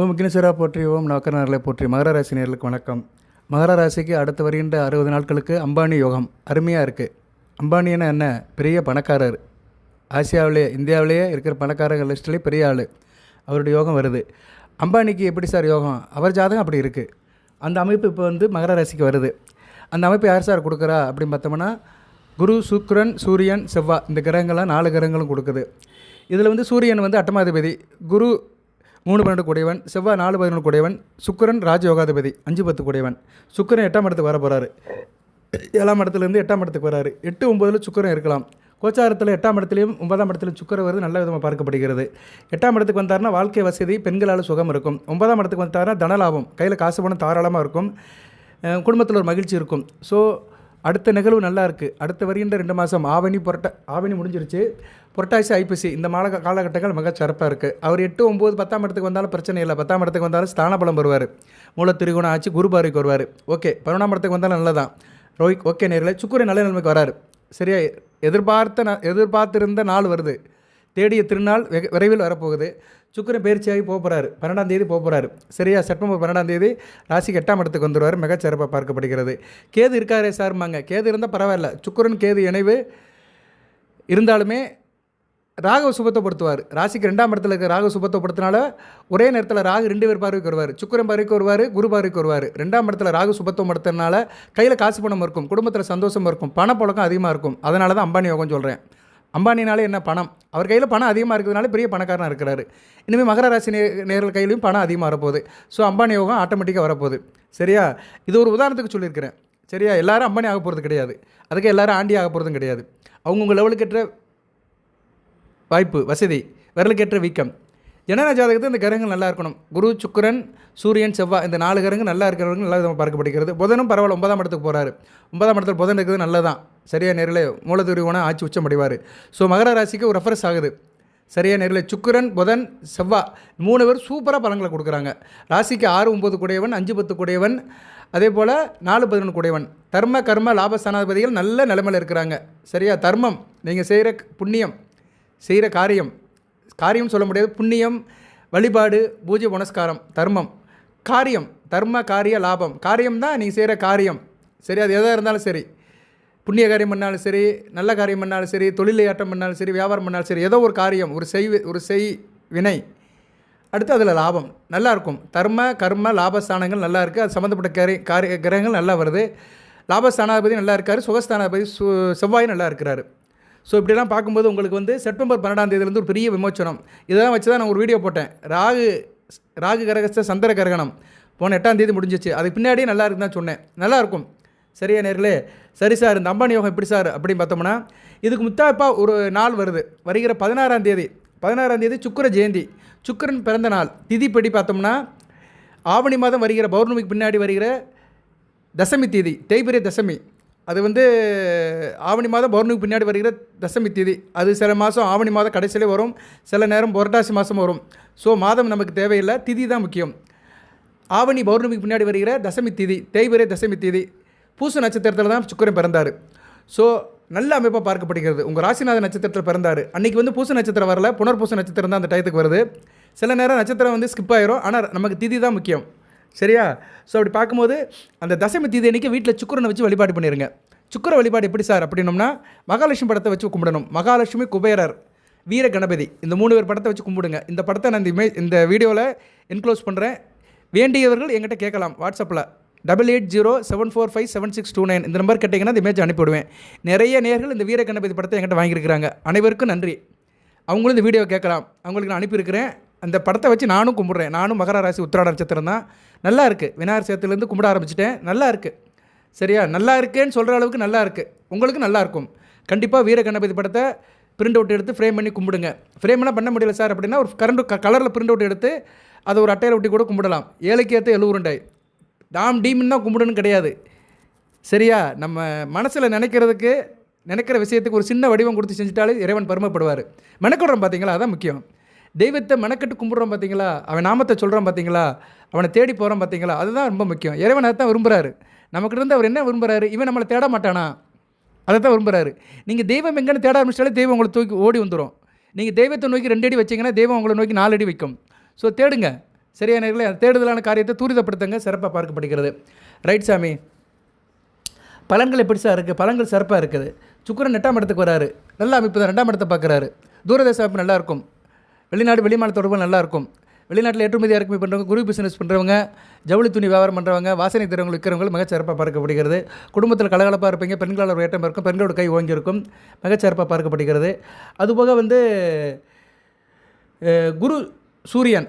ஓம் விக்னேஸ்வரா போற்றி ஓம் நவக்கரநர்களை போற்றி. மகர ராசி நேர்களுக்கு வணக்கம். மகர ராசிக்கு அடுத்து வருகின்ற அறுபது நாட்களுக்கு அம்பானி யோகம் அருமையாக இருக்குது அம்பானின்னா என்ன? பெரிய பணக்காரர். ஆசியாவிலே இந்தியாவிலேயே இருக்கிற பணக்காரங்க லிஸ்ட்லேயே பெரிய ஆள். அவருடைய யோகம் வருது. அம்பானிக்கு எப்படி சார் யோகம்? அவர் ஜாதகம் அப்படி இருக்குது அந்த அமைப்பு இப்போ வந்து மகர ராசிக்கு வருது. அந்த அமைப்பு யார் சார் கொடுக்குறா அப்படின்னு பார்த்தோம்னா குரு சுக்ரன் சூரியன் செவ்வாய் இந்த கிரகங்கள்லாம் நாலு கிரகங்களும் கொடுக்குது. இதில் வந்து சூரியன் வந்து அட்டமாதிபதி. குரு மூணு பன்னெண்டு குடையவன் செவ்வாய் நாலு பதினொன்று கூடியவன் சுக்கிரன் ராஜயோகாதிபதி அஞ்சு பத்து கூடியவன். சுக்கரன் எட்டாம் இடத்துக்கு வர போகிறாரு ஏழாம் இடத்துலேருந்து எட்டாம் இடத்துக்கு வராரு. எட்டு ஒம்பதில் சுக்கரன் இருக்கலாம். கோச்சாரத்தில் எட்டாம் இடத்துலையும் ஒன்பதாம் இடத்துலையும் சுக்கரம் வருது நல்ல விதமாக பார்க்கப்படுகிறது. எட்டாம் இடத்துக்கு வந்தாருன்னா வாழ்க்கை வசதி பெண்களால் சுகம் இருக்கும். ஒன்பதாம் இடத்துக்கு வந்தாருன்னா தனலாபம் கையில் காசு பணம் தாராளமாக இருக்கும். குடும்பத்தில் ஒரு மகிழ்ச்சி இருக்கும். ஸோ அடுத்த நிகழ்வு நல்லா இருக்குது அடுத்த வருகின்ற ரெண்டு மாதம் ஆவணி புரட்ட ஆவணி முடிஞ்சிருச்சு. புரட்டாசி ஐப்பசி இந்த மால காலகட்டங்கள் மிக சிறப்பாக இருக்குது அவர் எட்டு ஒம்பது பத்தாம் இடத்துக்கு வந்தாலும் பிரச்சனை இல்லை. பத்தாம் இடத்துக்கு வந்தாலும் ஸ்தான பலம் வருவார் மூல மூலத்திரிகுணம் ஆச்சு குரு பார்வைக்கு வருவார். ஓகே பதினொன்றாம் இடத்துக்கு வந்தாலும் நல்லதான் ரோஹித் ஓகே நேரில். சுக்குரன் நல்ல நிலைமைக்கு வராரு. சரியா? எதிர்பார்த்த எதிர்பார்த்திருந்த நாள் வருது. தேடிய திருநாள் விரைவில் வரப்போகுது. சுக்கிரன் பயிற்சியாகி போக போகிறாரு பன்னெண்டாம் தேதி போக போகிறாரு சரியா? செப்டம்பர் பன்னெண்டாம் தேதி ராசிக்கு எட்டாம் இடத்துக்கு வந்துடுவார். மிகச்சிறப்பாக பார்க்கப்படுகிறது. கேது இருக்காரே சார்மாங்க கேது இருந்தால் பரவாயில்ல. சுக்கிரன் கேது இணைவு இருந்தாலுமே ராகு சுபத்தப்படுத்துவார் ராசிக்கு ரெண்டாம் இடத்துல இருக்க ராகு சுபத்தப்படுத்தினால ஒரே நேரத்தில் ராகு ரெண்டு பேர் பார்வைக்கு வருவார். சுக்கிரன் பார்வைக்கு வருவார் குரு பார்வைக்கு வருவார். ரெண்டாம் இடத்துல ராகு சுபத்தப்படுத்துறதுனால கையில் காசு பணம் இருக்கும். குடும்பத்தில் சந்தோஷம் இருக்கும். பணப்பழக்கம் அதிகமாக இருக்கும். அதனால தான் அம்பானி யோகம் சொல்கிறேன் அம்பானினாலே என்ன பணம்? அவர் கையில் பணம் அதிகமாக இருக்கிறதுனால பெரிய பணக்காரனாக இருக்கிறாரு. இனிமேல் மகர ராசி நே நேர்கள் கையிலையும் பணம் அதிகமாக வரப்போகுது. ஸோ அம்பானி யோகம் ஆட்டோமேட்டிக்காக வரப்போகுது. சரியா? இது ஒரு உதாரணத்துக்கு சொல்லியிருக்கிறேன். சரியா? எல்லாரும் அம்பானி ஆக போகிறது கிடையாது. அதுக்கு எல்லாரும் ஆண்டி ஆக போகிறதும் கிடையாது. அவங்கவுங்க லெவலுக்கு ஏற்ற வாய்ப்பு வசதி விரலுக்கேற்ற வீக்கம். ஜனன ஜாதகத்தில் இந்த கிரகங்கள் நல்லா இருக்கணும். குரு சுக்கரன் சூரியன் செவ்வாய் இந்த நாலு கிரகங்கள் நல்லா இருக்கிறவங்க நல்லா விதமாக பார்க்கப்படுகிறது. புதனும் பரவாயில்ல ஒன்பதாம் இடத்துக்கு போகிறாரு ஒன்பதாம் இடத்துல புதன் இருக்கிறது நல்லதான் சரியா நேரில் மூலதுரிவான ஆட்சி உச்சம் அடைவார் ஸோ மகர ராசிக்கு ஒரு ரெஃபரன்ஸ் ஆகுது. சரியா நேரில் சுக்கரன் புதன் செவ்வா மூணு பேர் சூப்பராக பலன்களை கொடுக்குறாங்க. ராசிக்கு ஆறு ஒம்பது கூடையவன் அஞ்சு பத்து கூடையவன் அதே போல் நாலு பதினொன்று கூடையவன். தர்ம கர்ம லாபஸ்தானாதிபதிகள் நல்ல நிலைமையில் இருக்கிறாங்க. சரியா தர்மம் நீங்கள் செய்கிற புண்ணியம் செய்கிற காரியம் காரியம் சொல்ல முடியாது. புண்ணியம் வழிபாடு பூஜை புனஸ்காரம் தர்மம். காரியம் தர்ம காரிய லாபம். காரியம் தான் நீங்கள் செய்கிற காரியம். சரி அது எதாக இருந்தாலும் சரி. புண்ணிய காரியம் பண்ணாலும் சரி நல்ல காரியம் பண்ணாலும் சரி தொழிலையாட்டம் பண்ணாலும் சரி வியாபாரம் பண்ணாலும் சரி ஏதோ ஒரு காரியம் ஒரு செய் ஒரு செய் வினை. அடுத்து அதில் லாபம். நல்லா இருக்கும். தர்ம கர்ம லாபஸ்தானங்கள் நல்லா இருக்குது அது சம்மந்தப்பட்ட கரி காரிய கிரகங்கள் நல்லா வருது. லாபஸ்தானாதிபதி நல்லா இருக்கார். சுகஸ்தானாதிபதி சு செவ்வாய் நல்லா இருக்கிறாரு. ஸோ இப்படிலாம் பார்க்கும்போது உங்களுக்கு வந்து செப்டம்பர் பன்னெண்டாம் தேதியிலேருந்து ஒரு பெரிய விமோச்சனம். இதெல்லாம் வச்சு தான் நான் ஒரு வீடியோ போட்டேன். ராகு ராகு கிரகஸ்த சந்திர கிரகணம். போன எட்டாம் தேதி முடிஞ்சிச்சு. அதுக்கு பின்னாடியே நல்லா இருக்குன்னு தான் சொன்னேன். நல்லாயிருக்கும் சரியா நேர்களே? சரி சார் இந்த அம்பானி யோகம் எப்படி சார் அப்படின்னு பார்த்தோம்னா இதுக்கு முத்தாப்பா ஒரு நாள் வருது. வருகிற பதினாறாம் தேதி பதினாறாம் தேதி சுக்கிர ஜெயந்தி. சுக்கிரன் பிறந்த நாள். திதிப்படி பார்த்தோம்னா ஆவணி மாதம் வருகிற பௌர்ணமிக்கு பின்னாடி வருகிற தசமி தேதி தேய்பிரிய தசமி. அது வந்து ஆவணி மாதம் பௌர்ணமிக்கு பின்னாடி வருகிற தசமி தேதி. அது சில மாதம் ஆவணி மாதம் கடைசியிலே வரும். சில நேரம் புரட்டாசி மாதம் வரும். ஸோ மாதம் நமக்கு தேவையில்லை. திதி தான் முக்கியம். ஆவணி பௌர்ணமிக்கு பின்னாடி வருகிற தசமி திதி தேய்பிரை தசமி திதி. பூச நட்சத்திரத்தில் தான் சுக்கரன் பிறந்தார். ஸோ நல்ல அமைப்பாக பார்க்கப்படுகிறது. உங்கள் ராசிநாத நட்சத்திரத்தில் பிறந்தார். அன்றைக்கி வந்து பூச நட்சத்திரம் வரல. புனர்பூச நட்சத்திரம் தான் அந்த டயத்துக்கு வருது. சில நேரம் நட்சத்திரம் வந்து ஸ்கிப் ஆயிரும். ஆனால் நமக்கு திதி தான் முக்கியம். சரியா? ஸோ அப்படி பார்க்கும்போது அந்த தசமி தீதி அன்றைக்கி வீட்டில் சுக்கரனை வச்சு வழிபாடு பண்ணிடுங்க சுக்கர வழிபாடு எப்படி சார் அப்படின்னோம்னா மகாலட்சுமி படத்தை வச்சு கும்பிடணும். மகாலட்சுமி குபேரர் வீர கணபதி இந்த மூணு பேர் படத்தை வச்சு கும்பிடுங்க. இந்த படத்தை நான் இந்த இமே இந்த வீடியோவில் என்க்ளோஸ் பண்ணுறேன் வேண்டியவர்கள் எங்கிட்ட கேட்கலாம். வாட்ஸ்அப்பில் double eight zero seven four five seven six two nine இந்த நம்பர் கேட்டிங்கன்னா இந்த இமேஜ் அனுப்பிவிடுவேன். நிறைய நேர்கள் இந்த வீர கணபதி படத்தை என்கிட்ட வாங்கியிருக்கிறாங்க. அனைவருக்கும் நன்றி. அவங்களும் இந்த வீடியோ கேட்கலாம். அவங்களுக்கு நான் அனுப்பியிருக்கிறேன். அந்த படத்தை வச்சு நானும் கும்பிட்றேன். நானும் மகர ராசி உத்திராட நட்சத்திரம் தான். நல்லா இருக்குது விநாயகர் சேத்துலேருந்து கும்பிட ஆரம்பிச்சிட்டேன். நல்லா இருக்குது சரியா? நல்லா இருக்கேன்னு சொல்கிற அளவுக்கு நல்லா இருக்குது உங்களுக்கு நல்லா இருக்கும். கண்டிப்பாக வீர கணபதி படத்தை பிரிண்ட் அவுட் எடுத்து ஃப்ரேம் பண்ணி கும்பிடுங்க. ஃப்ரேம்லாம் பண்ண முடியல சார் அப்படின்னா ஒரு கரண்ட் க கலரில் பிரிண்ட் அவுட் எடுத்து அதை ஒரு அட்டையில் ஒட்டி கூட கும்பிடலாம். ஏழைக்கு ஏற்ற எழுவுருண்டை. டாம் டீம்னு தான் கும்பிடணும் கிடையாது. சரியா? நம்ம மனசில் நினைக்கிறதுக்கு நினைக்கிற விஷயத்துக்கு ஒரு சின்ன வடிவம் கொடுத்து செஞ்சுட்டாலே இறைவன் பெருமைப்படுவார். மெனக்கடுறோம் பார்த்தீங்களா அதான் முக்கியம். தெய்வத்தை மெனக்கட்டு கும்பிட்றோம் பார்த்தீங்களா அவன் நாமத்தை சொல்கிறான் பார்த்தீங்களா அவனை தேடி போகிறோம் பார்த்தீங்களா அதுதான் ரொம்ப முக்கியம். இறைவன் அதை தான் விரும்புகிறாரு நமக்கிட்ட இருந்து அவர் என்ன விரும்புகிறாரு இவன் நம்மளை தேட மாட்டானா? அதை தான் விரும்புகிறாரு நீங்கள் தெய்வம் எங்கேன்னு தேட ஆரம்பிச்சிட்டாலே தெய்வம் உங்களை தூக்கி ஓடி வந்துடும் நீங்கள் தெய்வத்தை நோக்கி ரெண்டு அடி வச்சீங்கன்னா தெய்வம் உங்களை நோக்கி நாலு அடி வைக்கும். ஸோ தேடுங்க. சரியா நேர்களே அந்த தேடுதலான காரியத்தை துரிதப்படுத்துங்க சிறப்பாக பார்க்கப்படுகிறது. ரைட் சாமி? பலன்கள் எப்படி சார் இருக்குது பலன்கள் சிறப்பாக இருக்குது. சுக்கரன் எட்டாம் இடத்துக்கு வராரு. நல்ல அமைப்பு தான் ரெண்டாம் இடத்தை பார்க்குறாரு. தூரதேச அமைப்பு நல்லா இருக்கும். வெளிநாடு வெளிமான தொடர்பு நல்லாயிருக்கும் வெளிநாட்டில் ஏற்றுமதி இறக்குமதி பண்ணுறவங்க குரு பிஸ்னஸ் பண்ணுறவங்க ஜவுளி துணி வியாபாரம் பண்ணுறவங்க வாசனை திறவங்க விற்கிறவங்க மிகச்சிறப்பாக பார்க்கப்படுகிறது. குடும்பத்தில் கலகலப்பாக இருப்பீங்க பெண்களால் ஒரு ஏற்றம் இருக்கும் பெண்களோட கை ஓங்கியிருக்கும் மிகச்சிறப்பாக பார்க்கப்படுகிறது. அதுபோக வந்து குரு சூரியன்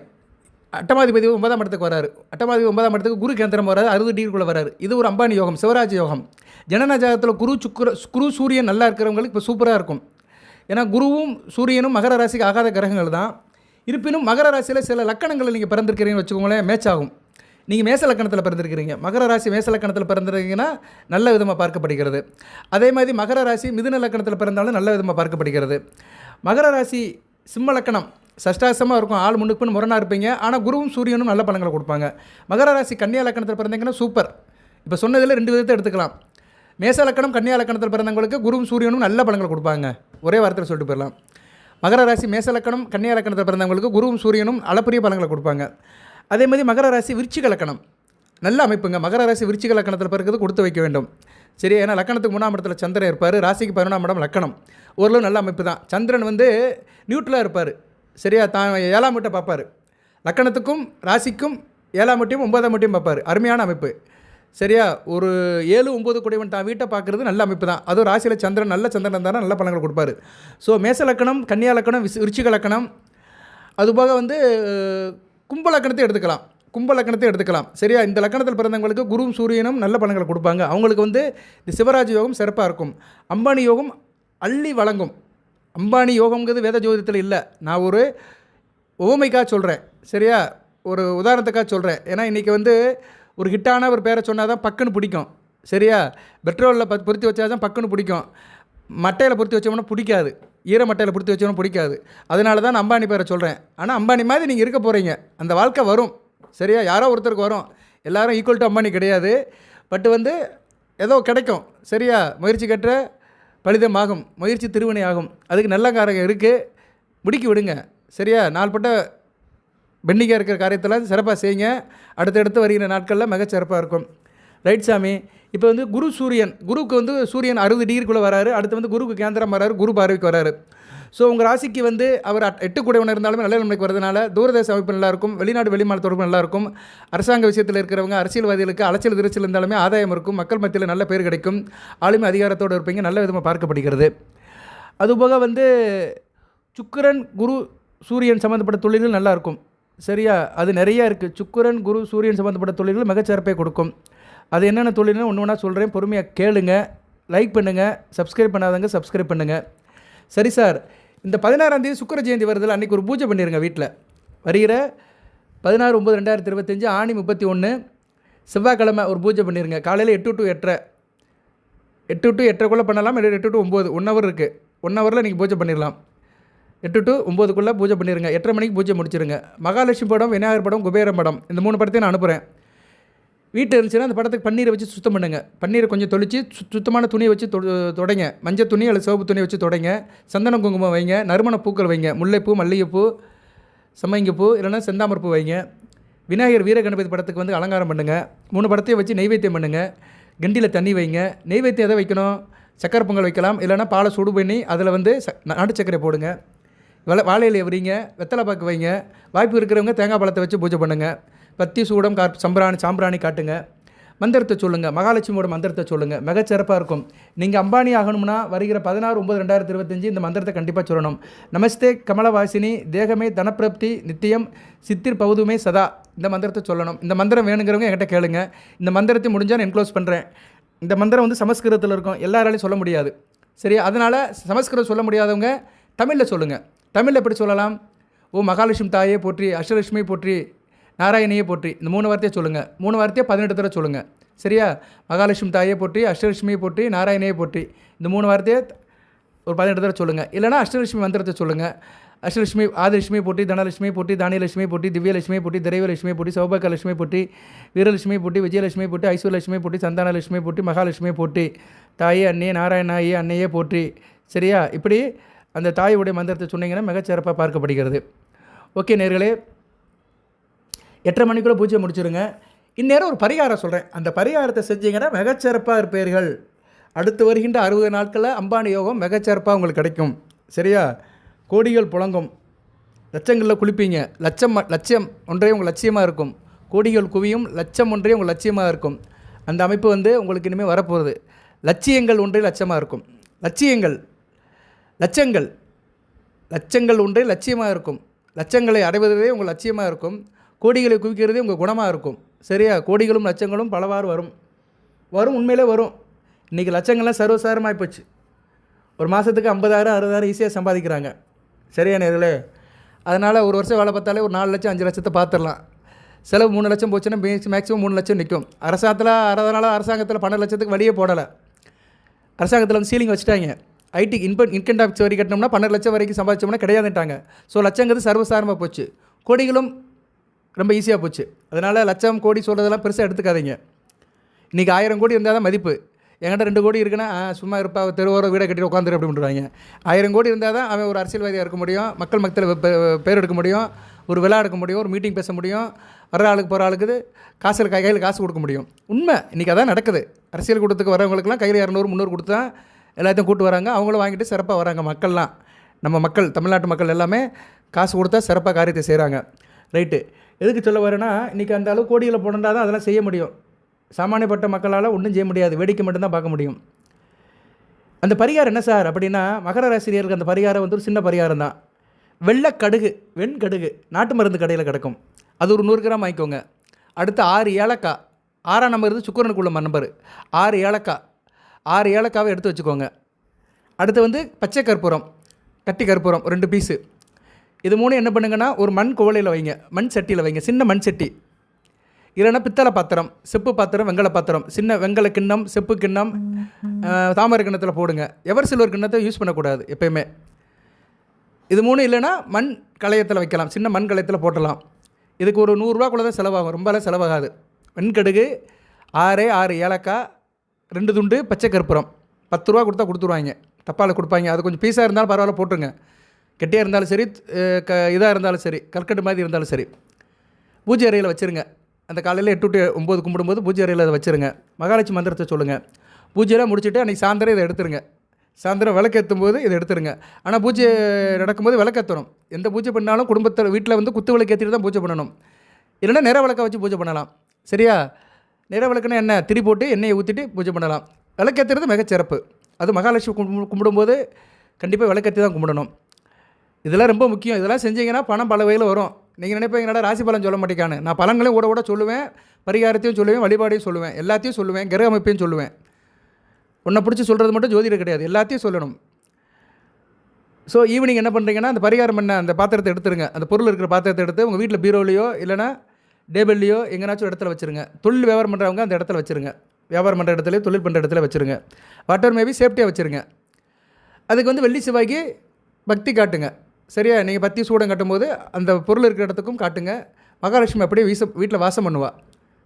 அட்டமாதிபதி ஒன்பதாம் இடத்துக்கு வராரு. அட்டமாதிபதி ஒன்பதாம் இடத்துக்கு குரு கேந்திரம் வராரு அறுபது டிகிரிக்குள்ளே வராரு. இது ஒரு அம்பானி யோகம் சிவராஜ் யோகம். ஜனநாயகத்தில் குரு சுக்கர குரு சூரியன் நல்லா இருக்கிறவங்களுக்கு இப்போ சூப்பராக இருக்கும். ஏன்னா குருவும் சூரியனும் மகர ராசிக்கு ஆகாத கிரகங்கள் தான். இருப்பினும் மகர ராசியில் சில லக்கணங்களில் நீங்கள் பிறந்திருக்கிறீங்கன்னு வச்சுக்கோங்களேன் மேட்ச் ஆகும். நீங்கள் மேச லக்கணத்தில் பிறந்திருக்கிறீங்க. மகர ராசி மேச லக்கணத்தில் பிறந்திருக்கீங்கன்னா நல்ல விதமாக பார்க்கப்படுகிறது. அதே மாதிரி மகர ராசி மிதுன லக்கணத்தில் பிறந்தாலும் நல்ல விதமாக பார்க்கப்படுகிறது. மகர ராசி சிம்ம லக்கணம் சஷ்டாசமாக இருக்கும். ஆள் முன்னுக்கு பின் முரணாக இருப்பீங்க. ஆனால் குருவும் சூரியனும் நல்ல பலங்களை கொடுப்பாங்க. மகர ராசி கன்னியா லக்கணத்தில் பிறந்தீங்கன்னா சூப்பர் இப்போ சொன்னதில் ரெண்டு விதத்தை எடுத்துக்கலாம். மேச லக்கணம் கன்னியா லக்கணத்தில் பிறந்தவங்களுக்கு குருவும் சூரியனும் நல்ல பலங்களை கொடுப்பாங்க. ஒரே வாரத்தில் சொல்லிட்டு போயிடலாம். மகர ராசி மேச லக்கணம் கன்னியா லக்கணத்தில் பிறந்தவங்களுக்கு குருவும் சூரியனும் அளப்பரிய பலங்களை கொடுப்பாங்க. அதே மாதிரி மகர ராசி விருச்சிக லக்கணம். நல்ல அமைப்புங்க. மகர ராசி விருச்சிக லக்கணத்தில் பிறக்கிறது கொடுத்து வைக்க வேண்டும். சரி ஏன்னா லக்கணத்துக்கு மூணாம் இடத்துல சந்திரன் இருப்பார். ராசிக்கு பதினொன்றாம் இடம் லக்கணம். ஓரளவு நல்ல அமைப்பு தான். சந்திரன் வந்து நியூட்ரலாக இருப்பார். சரியா? தான் ஏழாம் வீட்டை பார்ப்பார். லக்கணத்துக்கும் ராசிக்கும் ஏழாம் வீட்டையும் ஒன்பதாம் வீட்டையும் பார்ப்பார். அருமையான அமைப்பு. சரியா? ஒரு ஏழு ஒம்பது குடைவன் தான் வீட்டை பார்க்குறது நல்ல அமைப்பு தான். அதுவும் ராசியில் சந்திரன் நல்ல சந்திரன் இருந்தாலும் நல்ல பலன்கள் கொடுப்பாரு. ஸோ மேச லக்கணம் கன்னியா லக்கணம் விஸ் விருச்சிக லக்கணம். அதுபோக வந்து கும்ப லக்கணத்தை எடுத்துக்கலாம். கும்ப லக்கணத்தை எடுத்துக்கலாம். சரியா? இந்த லக்கணத்தில் பிறந்தவங்களுக்கு குருவும் சூரியனும் நல்ல பலன்களை கொடுப்பாங்க. அவங்களுக்கு வந்து இந்த சிவராஜ் யோகம் சிறப்பாக இருக்கும். அம்பானி யோகம் அள்ளி வழங்கும். அம்பானி யோகம்ங்கிறது வேத ஜோதிடத்தில் இல்லை. நான் ஒரு ஓமைக்காக சொல்கிறேன் சரியா? ஒரு உதாரணத்துக்காக சொல்கிறேன் ஏன்னா இன்றைக்கி வந்து ஒரு ஹிட்டான ஒரு பேரை சொன்னால் தான் பக்குன்னு பிடிக்கும். சரியா? பெட்ரோலில் ப பொருத்தி வச்சா தான் பக்குன்னு பிடிக்கும். மட்டையில் பொருத்தி வச்சோம்னா பிடிக்காது. ஈர மட்டையில் பொருத்தி வச்சோம்னா பிடிக்காது. அதனால தான் நான் அம்பானி பேரை சொல்கிறேன் ஆனால் அம்பானி மாதிரி நீங்கள் இருக்க போகிறீங்க அந்த வாழ்க்கை வரும். சரியா? யாரோ ஒருத்தருக்கு வரும். எல்லோரும் ஈக்குவல் டு அம்பானி கிடையாது. பட் வந்து ஏதோ கிடைக்கும். சரியா? முயற்சி கட்டுற பலிதமாகும் முயற்சி திருவினை ஆகும் அதுக்கு நல்ல காரகம் இருக்குது முடிக்கி விடுங்க. சரியா? நாள்பட்ட பெண்டிங்காக இருக்கிற காரியத்தில் சிறப்பாக செய்யுங்க. அடுத்தடுத்து வருகிற நாட்களில் மிக சிறப்பாக இருக்கும். ரைட் சாமி. இப்போ வந்து குரு சூரியன். குருவுக்கு வந்து சூரியன் அறுபது டிகிரிக்குள்ளே வராரு. அடுத்து வந்து குருக்கு கேந்திரம் வராரு. குரு பார்வைக்கு வராரு. ஸோ உங்கள் ராசிக்கு வந்து அவர் அட்- எட்டு கூடவன் இருந்தாலுமே நல்ல நிலைமைக்கு வரதுனால தூரதேச அமைப்பு நல்லா இருக்கும் வெளிநாடு வெளிமாநில தொடர்பு நல்லாயிருக்கும். அரசாங்க விஷயத்தில் இருக்கிறவங்க அரசியல்வாதிகளுக்கு அலைச்சல் திருச்சல் இருந்தாலுமே ஆதாயம் இருக்கும். மக்கள் மத்தியில் நல்ல பேர் கிடைக்கும். ஆளுமை அதிகாரத்தோடு இருப்பீங்க. நல்ல விதமாக பார்க்கப்படுகிறது. அதுபோக வந்து சுக்கரன் குரு சூரியன் சம்மந்தப்பட்ட தொழில்கள் நல்லாயிருக்கும். சரியா? அது நிறையா இருக்குது சுக்கரன் குரு சூரியன் சம்மந்தப்பட்ட தொழில்கள் மிகச்சிறப்பை கொடுக்கும். அது என்னென்ன தொழில்னு ஒன்று ஒன்றா சொல்கிறேன் பொறுமையாக கேளுங்க. லைக் பண்ணுங்கள் சப்ஸ்கிரைப் பண்ணாதவங்க சப்ஸ்கிரைப் பண்ணுங்கள் சரி சார் இந்த பதினாறாம் தேதி சுக்கர ஜெயந்தி வருதில் அன்றைக்கி ஒரு பூஜை பண்ணிடுங்க வீட்டில் வருகிற பதினாறு ஒம்பது ரெண்டாயிரத்தி இருபத்தஞ்சு ஆணி முப்பத்தி ஒன்று செவ்வாய்க்கிழமை ஒரு பூஜை பண்ணிடுங்க காலையில் எட்டு டு எட்டரை. எட்டு டு எட்டரைக்குள்ளே பண்ணலாம் இல்லை எட்டு டு ஒம்பது ஒன் ஹவர் இருக்குது ஒன் ஹவரில் நீங்கள் பூஜை பண்ணிடலாம் எட்டு டு ஒம்போதுக்குள்ளே பூஜை பண்ணிடுங்க எட்டரை மணிக்கு பூஜை முடிச்சிருங்க. மகாலட்சுமி படம் விநாயகர் படம் குபேரம் படம் இந்த மூணு படத்தையும் நான் அனுப்புகிறேன் வீட்டு இருந்துச்சுன்னா அந்த படத்துக்கு பன்னீரை வச்சு சுத்தம் பண்ணுங்கள் பன்னீரை கொஞ்சம் தொளிச்சு சு- சுத்தமான துணியை வச்சு தொ தொடங்க. மஞ்சள் துணி அல்லது சிவப்பு துணியை வச்சு தொடங்க. சந்தன குங்குமம் வைங்க. நறுமண பூக்கள் வைங்க. முல்லைப்பூ மல்லிகைப்பூ சம்மங்கிப்பூ இல்லைன்னா செந்தாமரப்பூ வைங்க. விநாயகர் வீரகணபதி படத்துக்கு வந்து அலங்காரம் பண்ணுங்கள் மூணு படத்தையும் வச்சு நெய்வேத்தியம் பண்ணுங்கள் கண்டியில் தண்ணி வைங்க. நெய்வேத்தியம் எதை வைக்கணும்? சக்கரை பொங்கல் வைக்கலாம். இல்லைன்னா பாலை சுடு பண்ணி அதில் வந்து ச நாட்டு சர்க்கரை போடுங்க. வலை வாழையில எவரிங்க வெத்தலை பாக்கு வைங்க. வாய்ப்பு இருக்கிறவங்க தேங்காய் பழத்தை வச்சு பூஜை பண்ணுங்கள் பத்தி சூடம் கார் சம்பிராணி சாம்பிராணி காட்டுங்க. மந்திரத்தை சொல்லுங்கள் மகாலட்சுமியோட மந்திரத்தை சொல்லுங்கள் மிகச்சிறப்பாக இருக்கும். நீங்கள் அம்பானி ஆகணும்னா வருகிற பதினாறு ஒம்பது ரெண்டாயிரத்தி இருபத்தஞ்சு இந்த மந்திரத்தை கண்டிப்பாக சொல்லணும். நமஸ்தே கமலவாசினி தேகமே தனப்பிரப்தி நித்தியம் சித்திர் பௌதுமே சதா. இந்த மந்திரத்தை சொல்லணும். இந்த மந்திரம் வேணுங்கிறவங்க என்கிட்ட கேளுங்க. இந்த மந்திரத்தை முடிஞ்சால் நான் என்க்ளோஸ் பண்ணுறேன் இந்த மந்திரம் வந்து சமஸ்கிருதத்தில் இருக்கும். எல்லாராலையும் சொல்ல முடியாது. சரி அதனால் சமஸ்கிருதம் சொல்ல முடியாதவங்க தமிழில் சொல்லுங்கள் தமிழில் எப்படி சொல்லலாம்? ஓ மகாலட்சுமி தாயே போற்றி அஷ்டலட்சுமி போற்றி நாராயணியே போற்றி. இந்த மூணு வார்த்தையை சொல்லுங்கள் மூணு வார்த்தையை பதினெட்டு தடவை சொல்லுங்கள் சரியா? மகாலட்சுமி தாயே போற்றி அஷ்டலட்சுமியை போற்றி நாராயணியை போற்றி. இந்த மூணு வார்த்தையை ஒரு பதினெட்டு தடவை சொல்லுங்கள் இல்லைனா அஷ்டலட்சுமி மந்திரத்தை சொல்லுங்கள் அஷ்டலட்சுமி ஆதிலட்சுமி போட்டி தனலட்சுமி போட்டி தானியலட்சுமி போட்டி திவ்யலட்சுமி போட்டி திரைவலட்சுமி போட்டி சௌபாகியலட்சுமி போட்டி வீரலட்சுமி போட்டி விஜயலட்சுமி போட்டி ஐஸ்வர்யலட்சுமி போட்டி சந்தானலட்சுமி போட்டி மகாலட்சுமி போட்டி தாயே அன்னையே நாராயணாயே அன்னையே போற்றி. சரியா? இப்படி அந்த தாயுடைய மந்திரத்தை சொன்னீங்கன்னா மிகச்சிறப்பாக பார்க்கப்படுகிறது. ஓகே நேர்களே எட்டரை மணிக்குள்ளே பூஜை முடிச்சுருங்க. இந்நேரம் ஒரு பரிகாரம் சொல்கிறேன் அந்த பரிகாரத்தை செஞ்சீங்கன்னா மிகச்சிறப்பாக இருப்பீர்கள். அடுத்து வருகின்ற அறுபது நாட்களில் அம்பானி யோகம் மிகச்சிறப்பாக உங்களுக்கு கிடைக்கும். சரியா? கோடிகள் புழங்கும். லட்சங்களில் குளிப்பீங்க. லட்சம் லட்சியம் ஒன்றே உங்கள் லட்சியமாக இருக்கும். கோடிகள் குவியும் லட்சம் ஒன்றே உங்கள் லட்சியமாக இருக்கும். அந்த அமைப்பு வந்து உங்களுக்கு இனிமேல் வரப்போகுது. லட்சியங்கள் ஒன்றே லட்சமாக இருக்கும். லட்சியங்கள். லட்சங்கள். லட்சங்கள் ஒன்றே லட்சியமாக இருக்கும். லட்சங்களை அடைவதே உங்கள் லட்சியமாக இருக்கும். கோடிகளை குவிக்கிறதே உங்கள் குணமாக இருக்கும். சரியா? கோடிகளும் லட்சங்களும் பலவாறு வரும். வரும் உண்மையிலே வரும். இன்றைக்கி லட்சங்கள்லாம் சர்வசாரமாகி போச்சு. ஒரு மாதத்துக்கு ஐம்பதாயிரம் அறுபதாயிரம் ஈஸியாக சம்பாதிக்கிறாங்க. சரியா நேர்களே? அதனால் ஒரு வருஷம் வேலை பார்த்தாலே ஒரு நாலு லட்சம் அஞ்சு லட்சத்தை பார்த்துடலாம். செலவு மூணு லட்சம் போச்சுன்னா மேக்ஸிமம் மூணு லட்சம் நிற்கும் அரசாங்கத்தில் அறுபதனால அரசாங்கத்தில் பன்னெண்டு லட்சத்துக்கு வழியே போடலை. அரசாங்கத்தில் வந்து சீலிங் வச்சுட்டாங்க. ஐடி இன்பன் இன்கம் டேக்ஸ் வரி கட்டினோம்னா பன்னெண்டு லட்சம் வரைக்கும் சம்பாதிச்சோம்னா கிடையாதுட்டாங்க ஸோ லட்சங்கிறது சர்வசாரமாக போச்சு. கோடிகளும் ரொம்ப ஈஸியாக போச்சு. அதனால் லட்சம் கோடி சொல்கிறதெல்லாம் பெருசாக எடுத்துக்காதீங்க. இன்றைக்கி ஆயிரம் கோடி இருந்தால் தான் மதிப்பு. என்கிட்ட ரெண்டு கோடி இருக்குன்னா சும்மா இருப்பா தெருவோர வீடை கட்டி உட்காந்துரு அப்படி பண்ணுறாங்க ஆயிரம் கோடி இருந்தால் தான் அவன் ஒரு அரசியல்வாதியாக இருக்க முடியும் மக்கள் மக்களை பேர் எடுக்க முடியும் ஒரு விழா எடுக்க முடியும் ஒரு மீட்டிங் பேச முடியும் வர்ற ஆளுக்கு போகிற ஆளுக்கு காசில் கை கையில் காசு கொடுக்க முடியும். உண்மை. இன்றைக்கி அதான் நடக்குது. அரசியல் கூட்டத்துக்கு வரவங்களுக்குலாம் கையில் இரநூறு முந்நூறு கொடுத்து தான் எல்லாத்தையும் கூட்டு வராங்க. அவங்களும் வாங்கிட்டு சிறப்பாக வராங்க மக்கள்லாம். நம்ம மக்கள் தமிழ்நாட்டு மக்கள் எல்லாமே காசு கொடுத்தா சிறப்பாக காரியத்தை செய்கிறாங்க ரைட்டு. எதுக்கு சொல்ல வரேன்னா இன்றைக்கி அந்த அளவு கோடியில் போனால் தான் அதெல்லாம் செய்ய முடியும். சாமானியப்பட்ட மக்களால் ஒன்றும் செய்ய முடியாது. வேடிக்கை மட்டும்தான் பார்க்க முடியும். அந்த பரிகாரம் என்ன சார் அப்படின்னா மகர ராசிரியர்களுக்கு அந்த பரிகாரம் வந்து ஒரு சின்ன பரிகாரம் தான். வெள்ளைக்கடுகு வெண்கடுகு நாட்டு மருந்து கடையில் கிடக்கும். அது ஒரு நூறு கிராம் வாங்கிக்கோங்க. அடுத்து ஆறு ஏலக்காய். ஆறாம் நம்பர் இருந்து சுக்கரனுக்குள்ள நம்பர் ஆறு ஏலக்காய். ஆறு ஏலக்காவை எடுத்து வச்சுக்கோங்க. அடுத்து வந்து பச்சை கற்பூரம் கட்டி கற்பூரம் ரெண்டு பீஸு இது மூணு என்ன பண்ணுங்கன்னா ஒரு மண் குவலையில் வைங்க. மண் சட்டியில் வைங்க. சின்ன மண் சட்டி. இல்லைன்னா பித்தளை பாத்திரம் செப்பு பாத்திரம் வெங்கல பாத்திரம். சின்ன வெங்கல கிண்ணம் செப்பு கிண்ணம் தாமரை கிண்ணத்தில் போடுங்க. எவர் சில்வர் கிண்ணத்தை யூஸ் பண்ணக்கூடாது எப்பயுமே. இது மூணு இல்லைன்னா மண் களையத்தில் வைக்கலாம். சின்ன மண் களையத்தில் போட்டலாம் இதுக்கு ஒரு நூறுரூவாக்குள்ளே தான் செலவாகும். ரொம்பலாம் செலவாகாது. வெண்கடுகு ஆறு ஆறு ஏலக்காய் ரெண்டு துண்டு பச்சை கற்பூரம் பத்து ரூபா கொடுத்தா கொடுத்துருவாங்க. தப்பால் கொடுப்பாங்க. அது கொஞ்சம் பீஸாக இருந்தாலும் பரவாயில்ல போட்டுருங்க. கெட்டியாக இருந்தாலும் சரி க இதாக இருந்தாலும் சரி கற்கட்டு மாதிரி இருந்தாலும் சரி பூஜை அறையில் வச்சுருங்க. அந்த காலையில் எட்டு டு ஒம்பது கும்பிடும்போது பூஜை அறையில் அதை வச்சுருங்க. மகாலட்சுமி மந்திரத்தை சொல்லுங்கள் பூஜையெல்லாம் முடிச்சுட்டு அன்றைக்கி சாயந்தரம் இதை எடுத்துருங்க. சாயந்தரம் விளக்கேற்றும் போது இதை எடுத்துருங்க. ஆனால் பூஜை நடக்கும்போது விளக்கேற்றணும் எந்த பூஜை பண்ணாலும் குடும்பத்தில் வீட்டில் வந்து குத்து விளக்கு ஏற்றிட்டு தான் பூஜை பண்ணணும். இல்லைன்னா நிற விளக்க வச்சு பூஜை பண்ணலாம். சரியா? நிற விளக்குன்னா என்ன? திரி போட்டு எண்ணெயை ஊற்றிட்டு பூஜை பண்ணலாம். விளக்கேற்றுறது மிகச்சிறப்பு. அது மகாலட்சுமி கும்பிடும்போது கண்டிப்பாக விளக்கேற்றி தான் கும்பிடணும். இதெல்லாம் ரொம்ப முக்கியம். இதெல்லாம் செஞ்சீங்கன்னா பணம் பல வகையில் வரும். நீங்கள் நினைப்பீங்க ராசி பலன் சொல்ல மாட்டேங்கானு நான் பலன்களையும் கூட கூட சொல்லுவேன். பரிகாரத்தையும் சொல்லுவேன் வழிபாடையும் சொல்லுவேன். எல்லாத்தையும் சொல்லுவேன் கிரக அமைப்பையும் சொல்லுவேன். உன்னை பிடிச்சி சொல்கிறது மட்டும் ஜோதிடர் கிடையாது. எல்லாத்தையும் சொல்லணும். ஸோ ஈவினிங் என்ன பண்ணுறீங்கன்னா அந்த பரிகாரம் பண்ண அந்த பாத்திரத்தை எடுத்துருங்க. அந்த பொருள் இருக்கிற பாத்திரத்தை எடுத்து உங்கள் வீட்டில் பீரோலையோ இல்லைனா டேபிள்லையோ எங்கேனாச்சும் இடத்துல வச்சுருங்க. தொழில் வியாபாரம் பண்ணுறவங்க அந்த இடத்துல வச்சுருங்க. வியாபாரம் பண்ணுற இடத்துல தொழில் பண்ணுற இடத்துல வச்சுருங்க. வாட்டர் மேபி சேஃப்டியாக வச்சுருங்க. அதுக்கு வந்து வெள்ளி செவ்வாய்க்கு பக்தி காட்டுங்க. சரியா? நீங்கள் பற்றி சூடம் கட்டும்போது அந்த பொருள் இருக்கிற இடத்துக்கும் காட்டுங்க. மகாலட்சுமி அப்படியே வீச வீட்டில் வாசம் பண்ணுவா.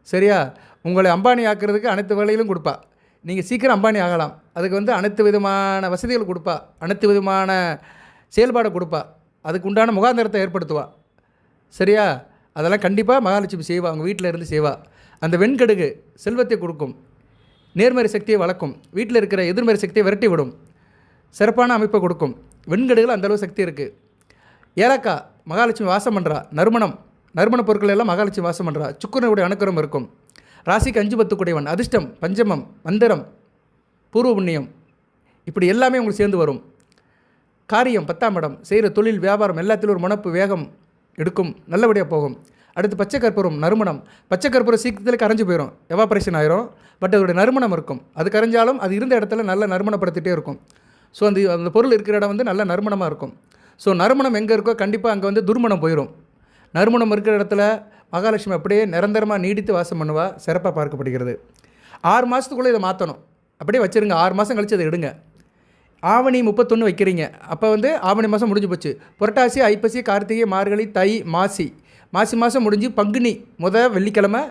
சரியா? உங்களை அம்பானி ஆக்குறதுக்கு அனைத்து வேலையிலும் கொடுப்பா. நீங்கள் சீக்கிரம் அம்பானி ஆகலாம். அதுக்கு வந்து அனைத்து விதமான வசதிகள் கொடுப்பா. அனைத்து விதமான செயல்பாடை கொடுப்பா. அதுக்கு உண்டான முகாந்திரத்தை ஏற்படுத்துவா. சரியா? அதெல்லாம் கண்டிப்பாக மகாலட்சுமி செய்வா. அவங்க வீட்டில் இருந்து செய்வா. அந்த வெண்கடுகு செல்வத்தை கொடுக்கும். நேர்மறை சக்தியை வளர்க்கும். வீட்டில் இருக்கிற எதிர்மறை சக்தியை விரட்டி விடும். சிறப்பான அமைப்பை கொடுக்கும். வெண்கடுகள் அந்தளவு சக்தி இருக்குது ஏலக்காய் மகாலட்சுமி வாசம் பண்ணுறா நறுமணம் நறுமண பொருட்கள் எல்லாம் மகாலட்சுமி வாசம் பண்ணுறா சுக்கரனுடைய அணுக்கரம் இருக்கும். ராசிக்கு அஞ்சு பத்து குடைவன். அதிர்ஷ்டம் பஞ்சமம் மந்திரம் பூர்வ புண்ணியம். இப்படி எல்லாமே உங்களுக்கு சேர்ந்து வரும். காரியம் பத்தாம் இடம். செய்கிற தொழில் வியாபாரம் எல்லாத்திலும் ஒரு முனப்பு வேகம் எடுக்கும். நல்லபடியாக போகும். அடுத்து பச்சை கற்பூரம் நறுமணம். பச்சை கற்பூரம் சீக்கிரத்தில் கரைஞ்சு போயிடும் எவாபரேஷன் ஆயிரும். பட் அதோடய நறுமணம் இருக்கும். அது கரைஞ்சாலும் அது இருந்த இடத்துல நல்ல நறுமணப்படுத்திகிட்டே இருக்கும். ஸோ அந்த அந்த பொருள் இருக்கிற இடம் வந்து நல்ல நறுமணமாக இருக்கும். ஸோ நறுமணம் எங்கே இருக்கோ கண்டிப்பாக அங்கே வந்து துர்மணம் போயிடும் நறுமணம் இருக்கிற இடத்துல மகாலட்சுமி அப்படியே நிரந்தரமாக நீடித்து வாசம் பண்ணுவா சிறப்பாக பார்க்கப்படுகிறது. ஆறு மாதத்துக்குள்ளே இதை மாற்றணும் அப்படியே வச்சுருங்க ஆறு மாதம் கழித்து அதை எடுங்க. ஆவணி முப்பத்தொன்று வைக்கிறீங்க. அப்போ வந்து ஆவணி மாதம் முடிஞ்சு போச்சு. புரட்டாசி ஐப்பசி கார்த்திகை மார்கழி தை மாசி. மாசி மாதம் முடிஞ்சு பங்குனி முத வெள்ளிக்கிழமை